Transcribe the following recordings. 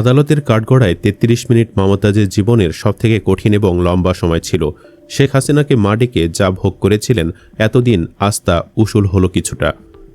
আদালতের কাঠগড়ায় তেত্রিশ মিনিট মমতাজের জীবনের সবথেকে কঠিন এবং লম্বা সময় ছিল। শেখ হাসিনাকে মা ডেকে যা ভোগ করেছিলেন, এতদিন আস্থা উসুল হলো কিছুটা।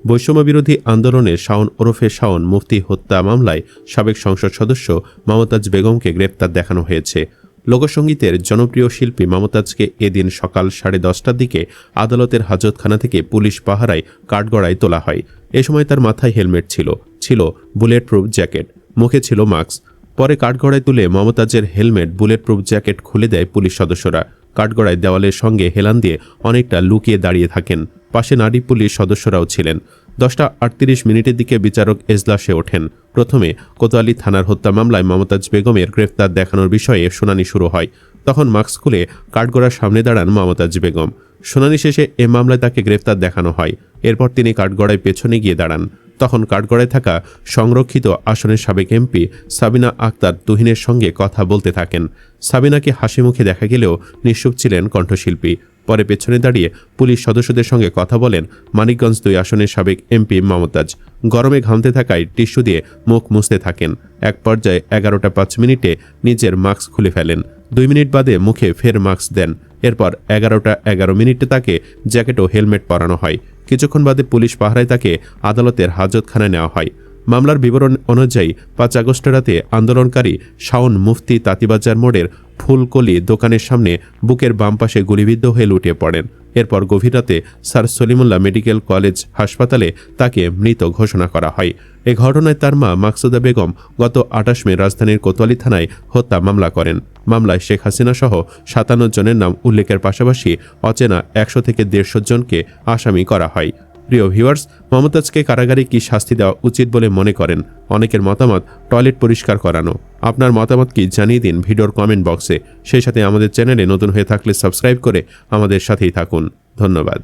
বৈষম্য বিরোধী আন্দোলনে শাওন ওরফে শাওন মুফতি হত্যা মামলায় সাবেক সংসদ সদস্য মমতাজ বেগমকে গ্রেপ্তার দেখানো হয়েছে। লোকসঙ্গীতের জনপ্রিয় শিল্পী মমতাজকে এদিন সকাল সাড়ে দশটার দিকে আদালতের হাজতখানা থেকে পুলিশ পাহারায় কাঠগড়ায় তোলা হয়। এ সময় তার মাথায় হেলমেট ছিল। ছিল বুলেট প্রুফ জ্যাকেট। মুখে ছিল মাস্ক। পরে কাঠগড়ায় তুলে মমতাজের হেলমেট বুলেট প্রুফ জ্যাকেট খুলে দেয় পুলিশ সদস্যরা। কাঠগড়ায় দেওয়ালের সঙ্গে হেলান দিয়ে অনেকটা লুকিয়ে দাঁড়িয়ে থাকেন। পাশে নারী পুলিশ সদস্যরাও ছিলেন। দশটা আটত্রিশ মিনিটের দিকে বিচারক এজলাসে ওঠেন। প্রথমে কোতোয়ালি থানার হত্যা মামলায় মমতাজ বেগমের গ্রেফতার দেখানোর বিষয়ে শুনানি শুরু হয়। তখন মাস্ক খুলে কাঠগড়ার সামনে দাঁড়ান মমতাজ বেগম। শুনানি শেষে এ মামলায় তাকে গ্রেফতার দেখানো হয়। এরপর তিনি কাঠগড়ায় পেছনে গিয়ে দাঁড়ান। তখন কাঠগড়ায় থাকা সংরক্ষিত আসনের সাবেক এমপি সাবিনা আক্তার তুহিনের সঙ্গে কথা বলতে থাকেন। সাবিনাকে হাসি মুখে দেখা গেলেও নিঃসুপ ছিলেন কণ্ঠশিল্পী। পরে পেছনে দাঁড়িয়ে পুলিশ সদস্যদের সঙ্গে কথা বলেন মানিকগঞ্জ দুই আসনের সাবেক এমপি মমতাজ। গরমে ঘামতে থাকায় টিস্যু দিয়ে মুখ মুছতে থাকেন। এক পর্যায়ে এগারোটা পাঁচ মিনিটে নিজের মাস্ক খুলে ফেলেন। দুই মিনিট বাদে মুখে ফের মাস্ক দেন। এরপর এগারোটা এগারো মিনিটে তাকে জ্যাকেট ও হেলমেট পরানো হয়। কিছুক্ষণ বাদে পুলিশ পাহারায় তাকে আদালতের হাজতখানায় নেওয়া হয়। মামলার বিবরণ অনুযায়ী পাঁচ আগস্ট রাতে আন্দোলনকারী শাওন মুফতি তাঁতিবাজার মোড়ের ফুলকলি দোকানের সামনে বুকের বাম পাশে গুলিবিদ্ধ হয়ে লুটিয়ে পড়েন। এরপর গভীর রাতে স্যার সলিমুল্লাহ মেডিকেল কলেজ হাসপাতালে তাকে মৃত ঘোষণা করা হয়। এ ঘটনায় তার মা মাকসুদা বেগম গত আটাশ মে রাজধানীর কোতোয়ালি থানায় হত্যা মামলা করেন। মামলায় শেখ হাসিনা সহ সাতান্ন জনের নাম উল্লেখের পাশাপাশি অচেনা একশো থেকে দেড়শো জনকে আসামি করা হয়। প্রিয় ভিউয়ার্স, মমতাজকে কারাগারে কি শাস্তি দেওয়া উচিত বলে মনে করেন? অনেকের মতামত টয়লেট পরিষ্কার করানো। আপনার মতামত কি জানিয়ে দিন ভিডিওর কমেন্ট বক্সে সেই সাথে আমাদের চ্যানেলে নতুন হয়ে থাকলে সাবস্ক্রাইব করে আমাদের সাথেই থাকুন। ধন্যবাদ।